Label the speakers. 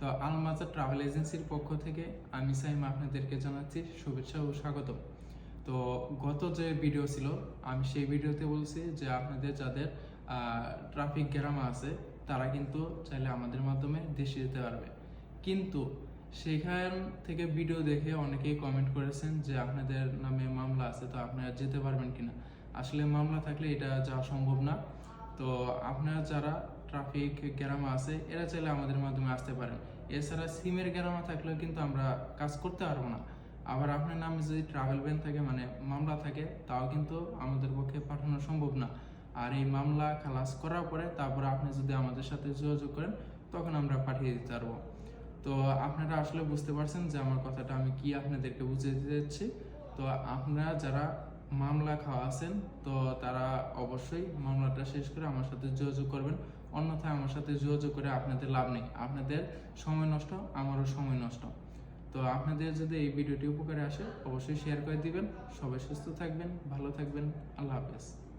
Speaker 1: তো আলমাজা ট্রাভেল এজেন্সির পক্ষ থেকে আমি সাইম আপনাদেরকে জানাচ্ছি শুভেচ্ছা ও স্বাগত তো গত যে ভিডিও ছিল, আমি সেই ভিডিওতে বলছি যে আপনাদের যাদের ট্রাফিক গ্রামা আছে, তারা কিন্তু চাইলে আমাদের মাধ্যমে দেশে যেতে পারবে। কিন্তু সেখান থেকে ভিডিও দেখে অনেকেই কমেন্ট করেছেন যে আপনাদের নামে মামলা আছে, তো আপনারা যেতে পারবেন কিনা। আসলে মামলা থাকলে এটা যাওয়া সম্ভব না। তো আপনারা যারা ট্রাফিক গ্রামা আছে, এরা চাইলে আমাদের মাধ্যমে আসতে পারেন। এছাড়া সিমের গ্রামা থাকলেও কিন্তু আমরা কাজ করতে পারব না। আবার আপনার নামে যদি ট্রাভেল ব্যান থাকে মানে মামলা থাকে, তাও কিন্তু আমাদের পক্ষে পাঠানো সম্ভব না। আর এই মামলা খালাস করার পরে তারপরে আপনি যদি আমাদের সাথে যোগাযোগ করেন, তখন আমরা পাঠিয়ে দিতে পারব। তো আপনারা আসলে বুঝতে পারছেন যে আমার কথাটা আমি কি আপনাদেরকে বুঝিয়ে দিতে যাচ্ছি তো আপনারা যারা মামলা খাওয়া আছেন, তো তারা অবশ্যই মামলাটা শেষ করে আমার সাথে যোগাযোগ করবেন। অন্যথায় আমার সাথে যোগাযোগ করে আপনাদের লাভ নেই। আপনাদের সময় নষ্ট, আমারও সময় নষ্ট। তো আপনাদের যদি এই ভিডিওটি উপকারে আসে, অবশ্যই শেয়ার করে দিবেন। সবাই সুস্থ থাকবেন, ভালো থাকবেন। আল্লাহ হাফেজ।